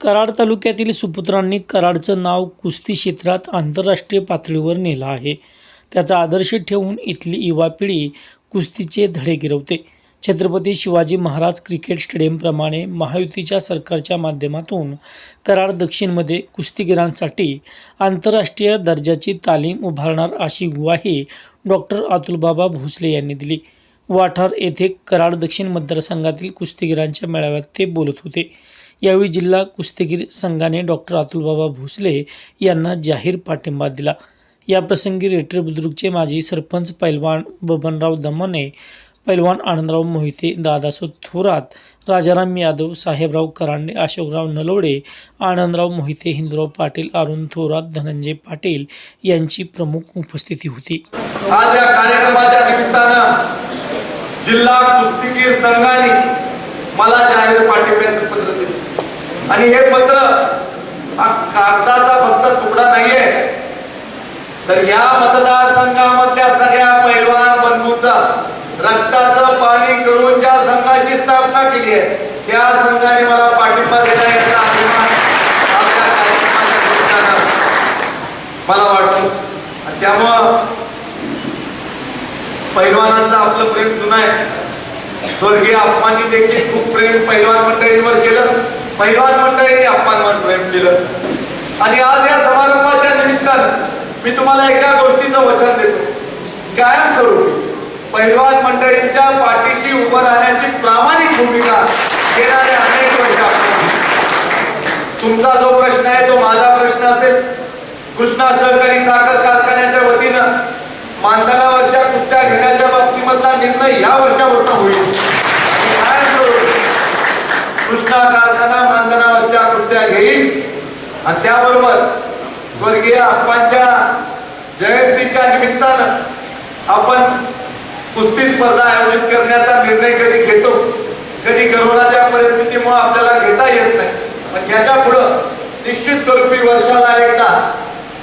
कराड तालुक्यातील सुपुत्रांनी कराडचं नाव कुस्ती क्षेत्रात आंतरराष्ट्रीय पातळीवर नेलं आहे. त्याचा आदर्श ठेवून इथली युवा पिढी कुस्तीचे धडे गिरवते. छत्रपती शिवाजी महाराज क्रिकेट स्टेडियमप्रमाणे महायुतीच्या सरकारच्या माध्यमातून कराड दक्षिणमध्ये कुस्तीगिरांसाठी आंतरराष्ट्रीय दर्जाची तालीम उभारणार अशी ग्वाही डॉक्टर अतुलबाबा भोसले यांनी दिली. वाठार येथे कराड दक्षिण मतदारसंघातील कुस्तीगिरांच्या मेळाव्यात ते बोलत होते. यावेळी जिल्हा कुस्तीगीर संघाने डॉक्टर अतुलबाबा भोसले यांना जाहीर पाठिंबा दिला. याप्रसंगी रेटर बुद्रुकचे माजी सरपंच पैलवान बबनराव दमने पैलवान आनंदराव मोहिते दादासो थोरात राजाराम यादव साहेबराव करांडे अशोकराव नलवडे आनंदराव मोहिते हिंदूराव पाटील अरुण थोरात धनंजय पाटील यांची प्रमुख उपस्थिती होती. आज या कार्यक्रमाच्या निमित्तानं जिल्हा कुस्तीगीर संघाने मला जाहीर पाठिंब्याचं पत्र आणि हे पत्र हा कागदाचा फक्त तुकडा नाहीये. तर या मतदारसंघामधल्या सगळ्या पैलवान बंधूंचा रक्ताचं पाणी गळून ज्या संघाची स्थापना केली आहे त्या संघाने मला पाठिंबा दिला याचा अभिमान आपल्या कार्यक्रमाच्या मला वाटतो. त्यामुळं पैलवानांचं आपलं प्रेम जुनं आहे. स्वर्गीय अप्पांनी देखील खूप प्रेम पैलवान मंडळींवर केलं. पैलवान मंडळींनी अप्पांवर प्रेम केलं. आणि आज या समारंभाच्या निमित्तानं मी तुम्हाला एका गोष्टीचं वचन देतो. कायम करू पैलवान मंडळींच्या पाठीशी उभं राहण्याची प्रामाणिक भूमिका येणारे अनेक वर्ष तुमचा जो प्रश्न आहे तो माझा प्रश्न असेल. कृष्णा सहकारी साखर कारखान्याच्या वतीनं मानधनावरच्या कुस्त्या घेण्याच्या बाबतीमधला निर्णय या वर्षापासून होईल. करू? कृष्णा आणि त्याबरोबर स्वर्गीय आप्पांच्या जयंतीच्या निमित्तानं आपण कुस्ती स्पर्धा आयोजित करण्याचा निर्णय कधी घेतो कधी करोनाच्या परिस्थितीमुळे आपल्याला घेता येत नाही. पण याच्या पुढं निश्चित स्वरूपी वर्षाला एकदा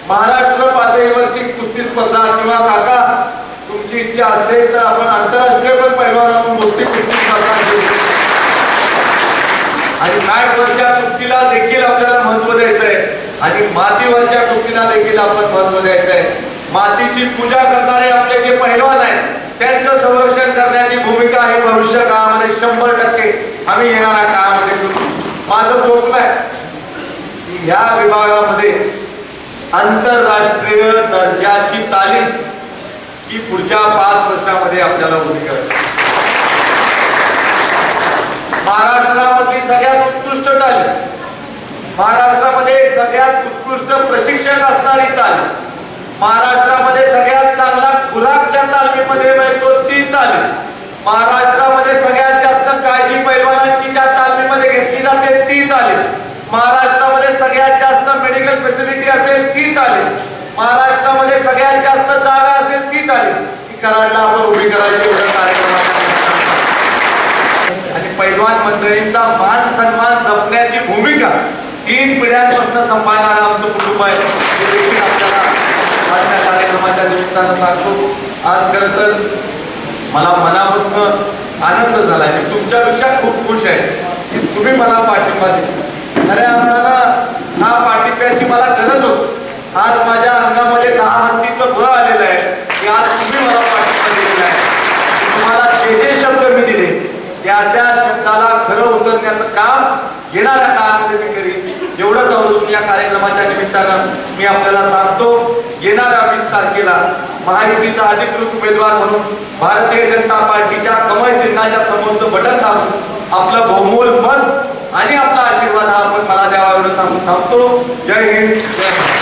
महाराष्ट्र पातळीवरची कुस्ती स्पर्धा किंवा काका तुमची इच्छा असेल तर आपण आंतरराष्ट्रीय पण पैलवान मोठी कुस्ती स्पर्धा घेऊ. आणि काय कुस्तीला देखील आपल्याला महत्त्व द्यायचं आहे आणि मातीवरच्या टोपीला देखील आपण महत्त्व द्यायचं आहे मातीची पूजा करणारे आपले जे पहिलवान आहेत त्यांचं संरक्षण करण्याची भूमिका आहे भविष्य काळामध्ये शंभर टक्के. आम्ही येणाऱ्या काळामध्ये. करू माझं स्वप्न आहे की ह्या विभागामध्ये आंतरराष्ट्रीय दर्जाची तालीम ही पुढच्या पाच वर्षामध्ये आपल्याला उभी करते महाराष्ट्रामधली सगळ्यात उत्कृष्ट तालीम महाराष्ट्रामध्ये सगळ्यात उत्कृष्ट प्रशिक्षक असणारी तालीम महाराष्ट्रामध्ये सगळ्यात चांगला खुराक ज्या तालमीमध्ये मिळतो ती तालीम महाराष्ट्रामध्ये सगळ्यात जास्त काळजी पैलवानांची ज्या तालमीमध्ये घेतली जाते ती तालीम महाराष्ट्रामध्ये सगळ्यात जास्त मेडिकल फॅसिलिटी असेल ती तालीम महाराष्ट्रामध्ये सगळ्यात जास्त जागा असेल ती तालीम ती करायला आपण उभी करायची एवढं आणि पैलवान मंडळींचा तीन पिढ्यांपासून सांभाळणारं आमचं कुटुंब आहे. हे देखील आपल्याला आजच्या कार्यक्रमाच्या निमित्तानं सांगतो. आज खरं तर मला मनापासून आनंद झाला मी तुमच्यापेक्षा खूप खुश आहे की तुम्ही मला पाठिंबा दिला. खऱ्या अर्थानं हा पाठिंब्याची मला गरज होती. आज माझ्या अंगामध्ये दहा हत्तीचं भर आलेलं आहे. की आज तुम्ही मला पाठिंबा दिलेला आहे. तुम्हाला जे जे शब्द मी दिले त्या त्या शब्दाला खरं उतरण्याचं काम येणाऱ्या काळामध्ये मी करीन. एवढंच आवडून या कार्यक्रमाच्या निमित्तानं मी आपल्याला सांगतो येणाऱ्या वीस तारखेला महायुतीचा अधिकृत उमेदवार म्हणून भारतीय जनता पार्टीच्या कमळ चिन्हाच्या समोरचं बटन दाबून आपलं बहुमोल मत आणि आपला आशीर्वाद हा आपण मला द्यावा एवढं सांगून थांबतो. जय हिंद जय